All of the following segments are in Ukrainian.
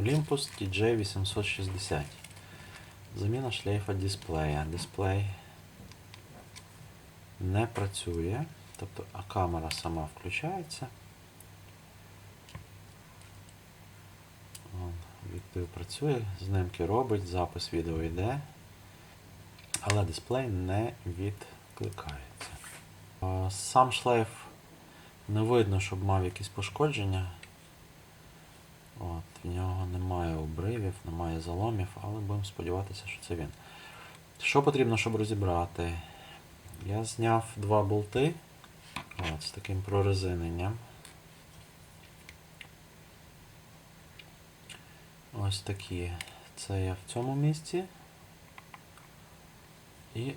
Olympus TJ860. Заміна шлейфа дисплея. Дисплей не працює, тобто а камера сама включається. Об'єктив працює, знімки робить, запис відео йде, але дисплей не відкликається. Сам шлейф не видно, щоб мав якісь пошкодження. От, в нього немає обривів, немає заломів, але будемо сподіватися, що це він. Що потрібно, щоб розібрати? Я зняв два болти от, з таким прорезиненням. Ось такі. Це я в цьому місці. І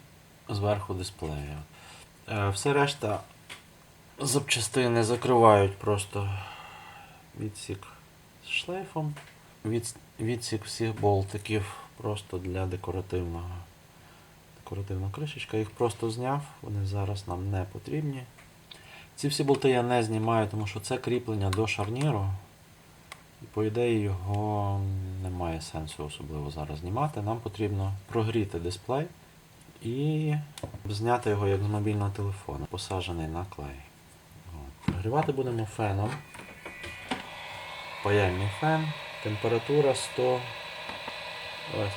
зверху дисплею. Е, Все решта запчастини закривають просто відсік шлейфом. Від, відсік всіх болтиків просто для декоративного. Декоративна кришечка. Їх просто зняв, вони зараз нам не потрібні. Ці всі болти я не знімаю, тому що це кріплення до шарніру. І по ідеї його немає сенсу особливо зараз знімати. Нам потрібно прогріти дисплей і зняти його як з мобільного телефону, посаджений на клей. Прогрівати будемо феном. Паяльний фен, температура 100,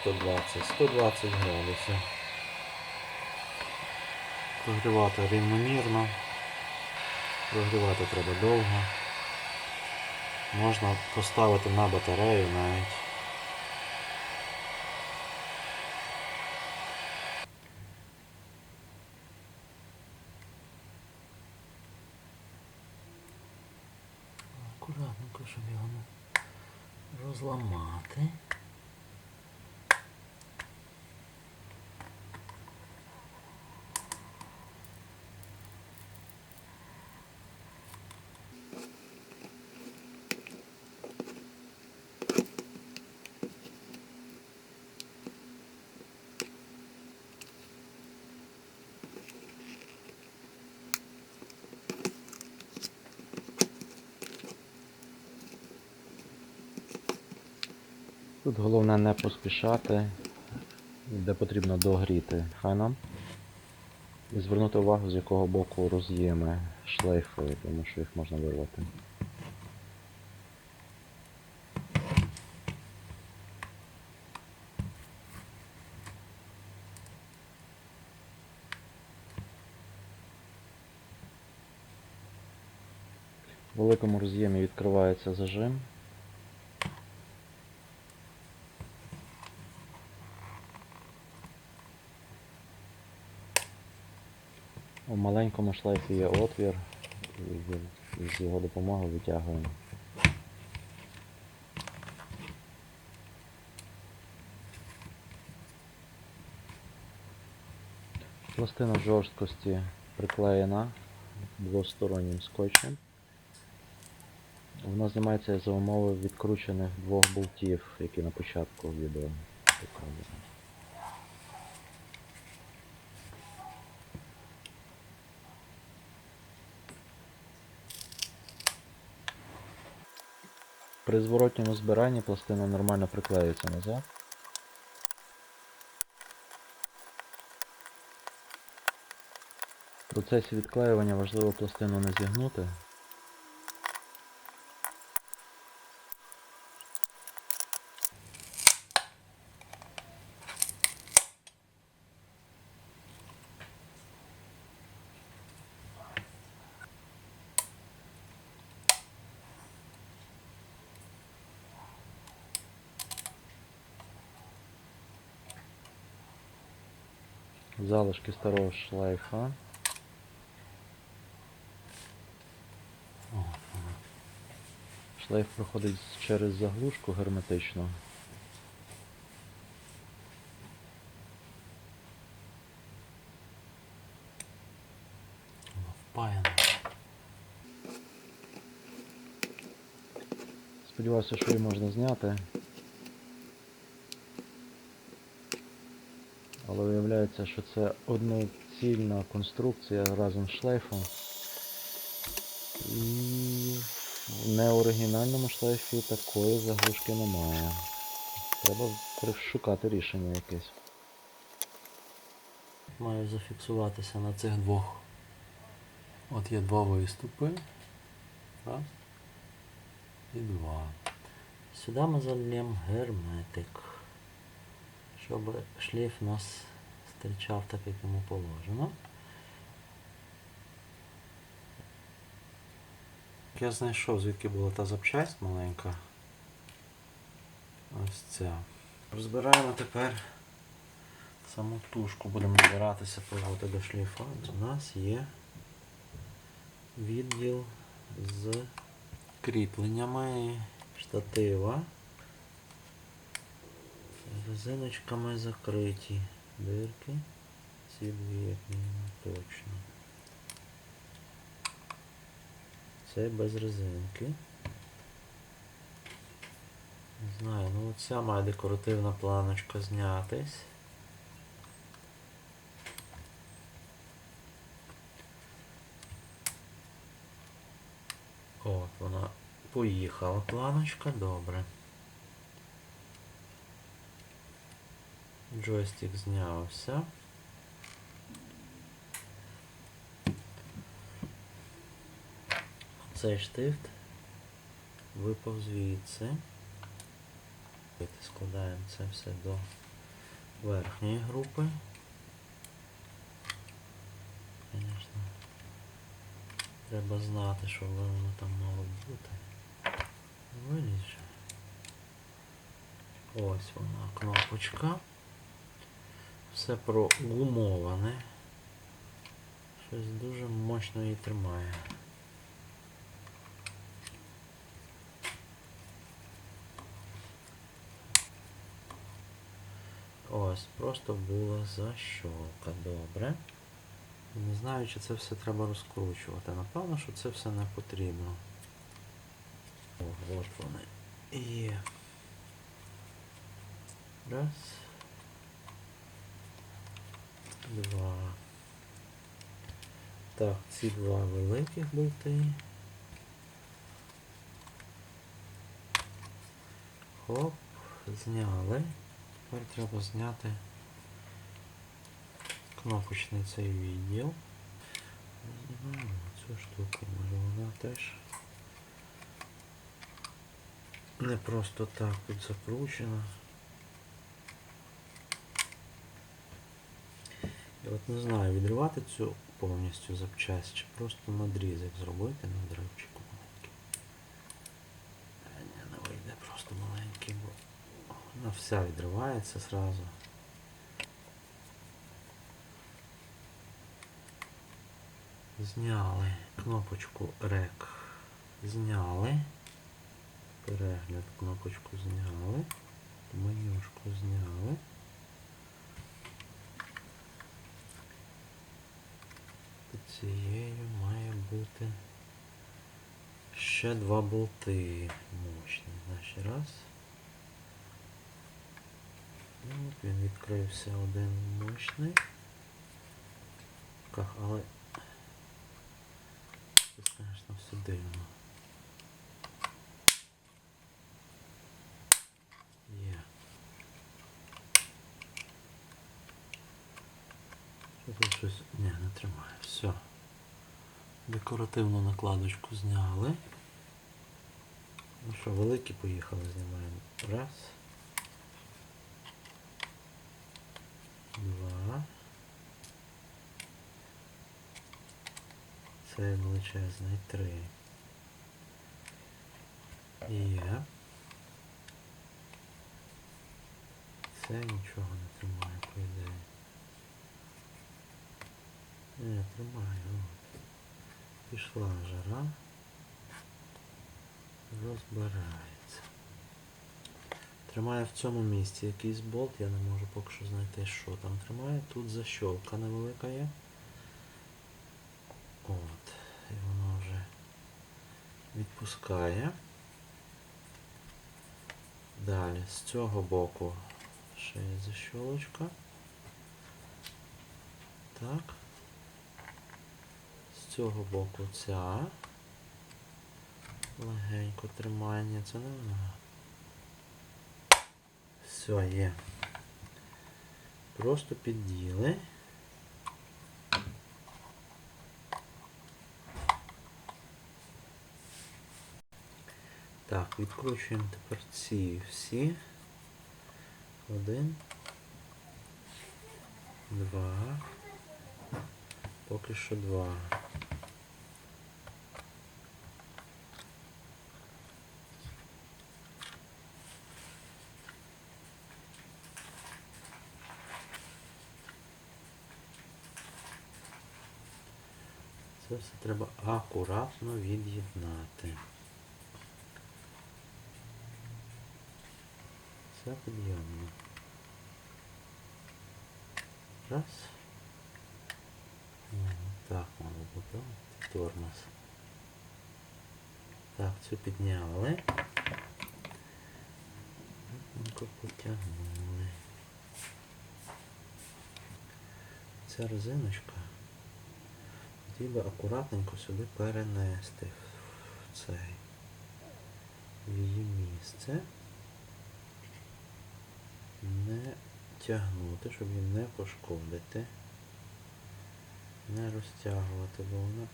120, 120 градусів. Прогрівати рівномірно. Прогрівати треба довго. Можна поставити на батарею навіть. Акуратненько, щоб його розламати. Тут головне не поспішати, де потрібно догріти феном. І звернути увагу, з якого боку роз'єми шлейфи, тому що їх можна вирвати. В великому роз'ємі відкривається зажим. У маленькому шлейфі є отвір, і з його допомогою витягуємо. Пластина жорсткості приклеєна двостороннім скотчем. Вона знімається за умови відкручених двох болтів, які на початку відео показували. При зворотньому збиранні пластина нормально приклеюється назад. В процесі відклеювання важливо пластину не зігнути. Залишки старого шлейфа. Шлейф проходить через заглушку герметично. Впаяно. Сподіваюся, що її можна зняти. Виявляється, що це одноцільна конструкція разом з шлейфом. І В неоригінальному шлейфі такої заглушки немає. Треба шукати рішення якесь. Маю зафіксуватися на цих двох. От є два виступи. Раз. І два. Сюди ми зальємо герметик. Щоб шлейф нас стирчав так, як йому положено. Я знайшов, звідки була та запчасть маленька. Ось ця. Розбираємо тепер саму тушку. Будемо добиратися поводи до шліфа. У нас є відділ з кріпленнями штатива. Резиночками закриті дирки. Ці точно. Це без резинки. Не знаю, ну оця має декоративна планочка знятись. От вона поїхала планочка, добре. Джойстик знявся. Цей штифт випав звідси. Складаємо це все до верхньої групи. Звісно, треба знати, що воно там мало бути. Виліж. Ось вона кнопочка. Все прогумоване. Щось дуже мощно її тримає. Ось, просто була защолка. Добре. Не знаю, чи це все треба розкручувати. Напевно, що це все не потрібно. О, от вони. Є. Раз. Два. Так, ці два великих болти. Хоп, зняли. Тепер треба зняти кнопочний цей відділ. Знімаємо цю штуку, може вона теж не просто так тут закручена. От не знаю, відривати цю повністю запчасть чи просто надрізик зробити на драбчику маленький. Е, не вийде просто маленький, бо вона вся відривається сразу. Зняли кнопочку REC. Зняли. Перегляд кнопочку зняли. Менюшку зняли. Цією має бути ще два болти мощні. Значить раз. Ну, от він відкрився один мощний. Але це, звісно, все дивно. Тут щось... Ні, не тримає. Все. Декоративну накладочку зняли. Ну що, великі поїхали, знімаємо. Раз. Два. Це величезний три. Є. Це нічого не тримає, по ідеї. Не, тримає, от. Пішла жара. Розбирається. Тримає в цьому місці якийсь болт, я не можу поки що знайти, що там тримає. Тут защолка невелика є. От. І воно вже відпускає. Далі, з цього боку ще є защолочка. Так. З цього боку ця. Легенько тримання, це не воно. Все, є. Просто підділи. Так, відкручуємо тепер ці всі. Один. Два. Поки що два. Це все треба акуратно від'єднати. Це підйомно. Раз. Так мало бути. Тормоз. Так, цю підняли. Ну-ка потягнули. Ця резиночка би акуратненько сюди перенести в цей в її місце. Не тягнути, щоб її не пошкодити. Не розтягувати, бо вона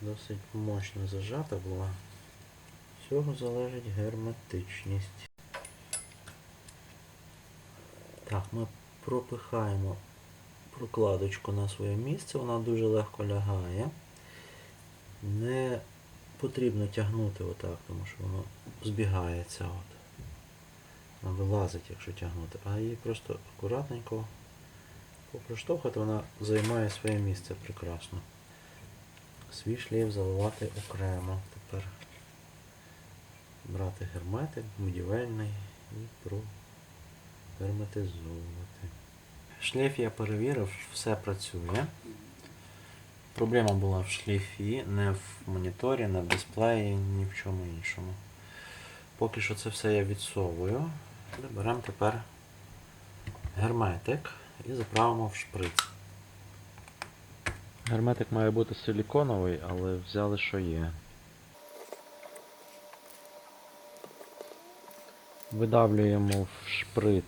досить мощно зажата була. З цього залежить герметичність. Так, ми пропихаємо прокладочку на своє місце, вона дуже легко лягає. Не потрібно тягнути отак, тому що воно збігається. От. Вона вилазить, якщо тягнути, а її просто акуратненько попроштовхати, вона займає своє місце прекрасно. Свій шлейф заливати окремо. Тепер брати герметик будівельний і прогерметизовувати. Шлейф я перевірив, все працює. Проблема була в шлейфі, не в моніторі, не в дисплеї, ні в чому іншому. Поки що це все я відсовую. Беремо тепер герметик і заправимо в шприц. Герметик має бути силіконовий, але взяли, що є. Видавлюємо в шприц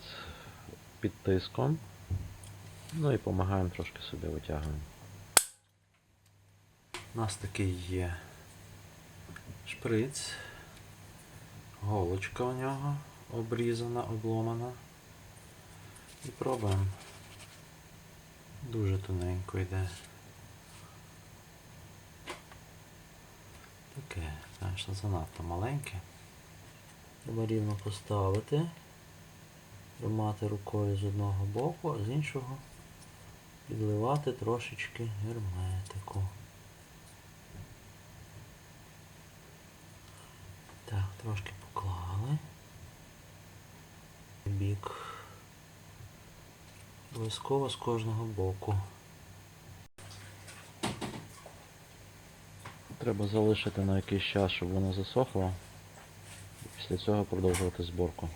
під тиском. Ну і допомагаємо трошки собі витягуємо. У нас такий є шприц, голочка у нього обрізана, обломана. І пробуємо. Дуже тоненько йде. Таке, звісно, занадто маленьке. Треба рівно поставити, тримати рукою з одного боку, а з іншого підливати трошечки герметику. Так, трошки поклали. Бік. Обов'язково з кожного боку. Треба залишити на якийсь час, щоб воно засохло. Після цього продовжувати зборку.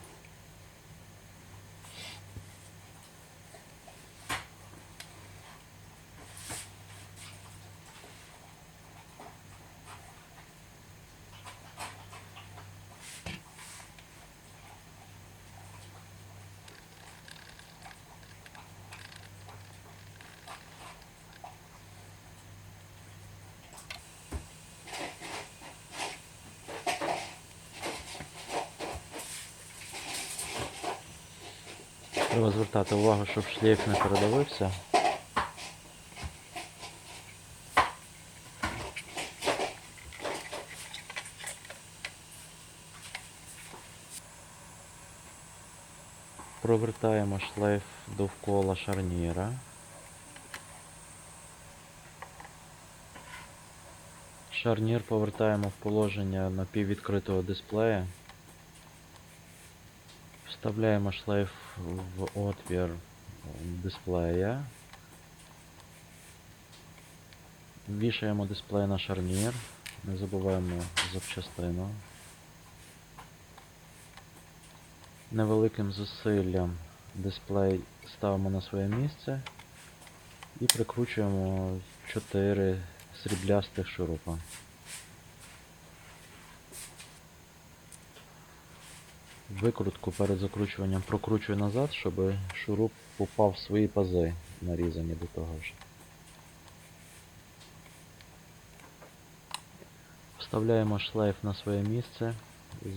Треба звертати увагу, щоб шлейф не передавився. Провертаємо шлейф довкола шарніра. Шарнір повертаємо в положення напіввідкритого дисплея. Вставляємо шлейф в отвір дисплея. Вішаємо дисплей на шарнір. Не забуваємо запчастину. Невеликим зусиллям дисплей ставимо на своє місце і прикручуємо 4 сріблястих шурупа. Викрутку перед закручуванням прокручую назад, щоб шуруп попав в свої пази, нарізані до того ж. Вставляємо шлейф на своє місце,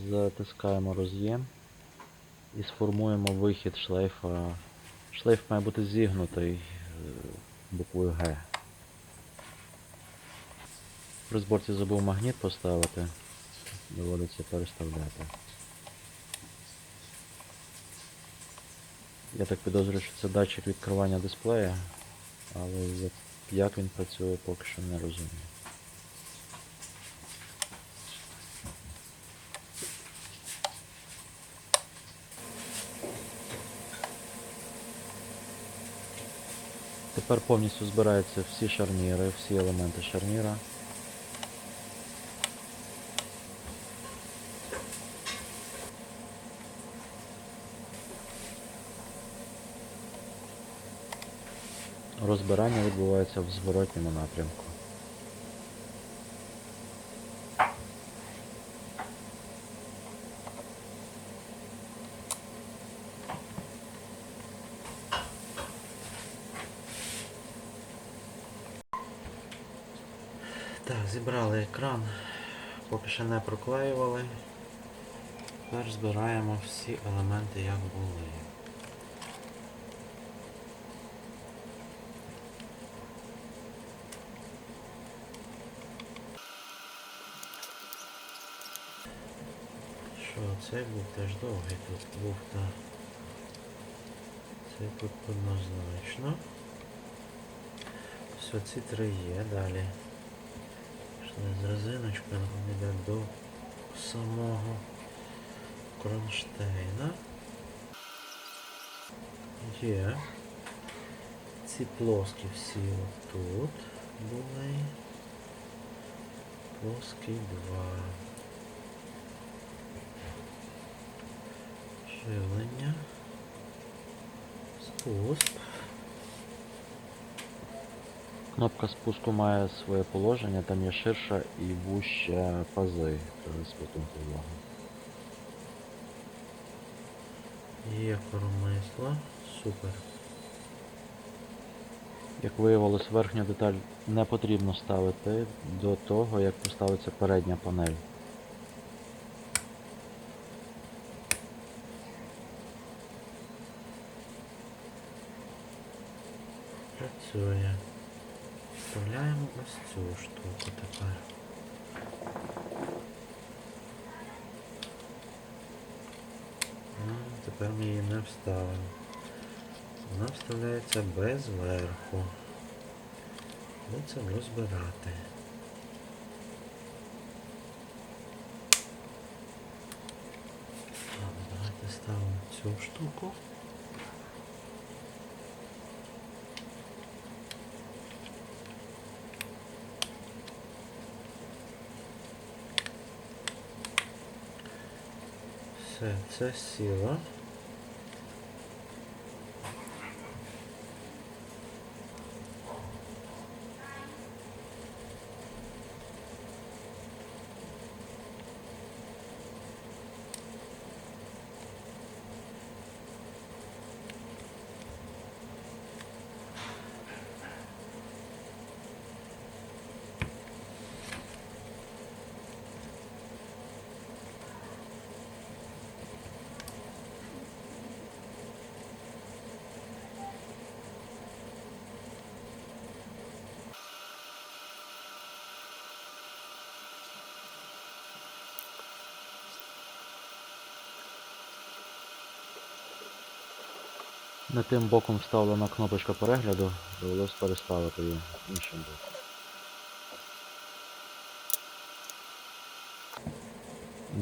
затискаємо роз'єм і сформуємо вихід шлейфа. Шлейф має бути зігнутий е, буквою Г. При зборці забув магніт поставити, доводиться переставляти. Я так підозрюю, що це датчик відкривання дисплея, але як- він працює, поки що не розумію. Тепер повністю збираються всі шарніри, всі елементи шарніра. Розбирання відбувається в зворотньому напрямку. Так, зібрали екран, поки ще не проклеювали. Тепер збираємо всі елементи, як були. Що, цей був теж довгий тут був, цей тут однозначно. Все, ці три є, далі. З резиночкою, він йде до самого кронштейна. Є. Ці плоскі всі отут були. Плоский два. Живлення. Спуск. Кнопка спуску має своє положення, там є ширша і вуща пази при спотунку увагу. Є коромисло. Супер. Як виявилось, верхню деталь не потрібно ставити до того, як поставиться передня панель. Працює. Вставляємо ось цю штуку тепер. Тепер ми її не вставимо. Вона вставляється без верху. Будемо розбирати. Давайте ставимо цю штуку. Все, це сіло. Не тим боком вставлена кнопочка перегляду, довелось переставити її іншим боком.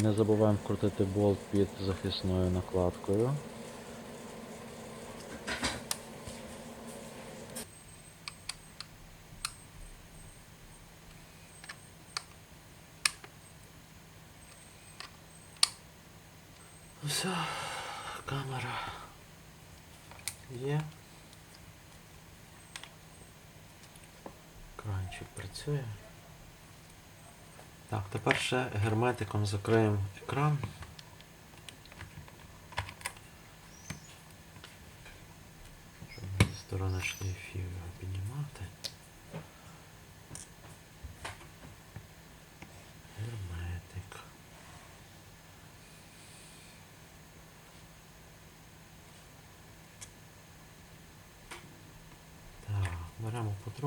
Не забуваємо вкрутити болт під захисною накладкою. є. Кранчик працює. Так, тепер ще герметиком закриємо екран. Щоб зі сторони шліфів його піднімати.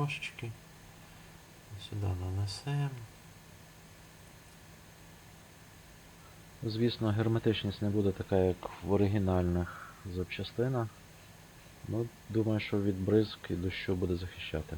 Беремо. Сюди нанесемо. Звісно, герметичність не буде така, як в оригінальних запчастинах. Ну, думаю, що від бризк і дощу буде захищати.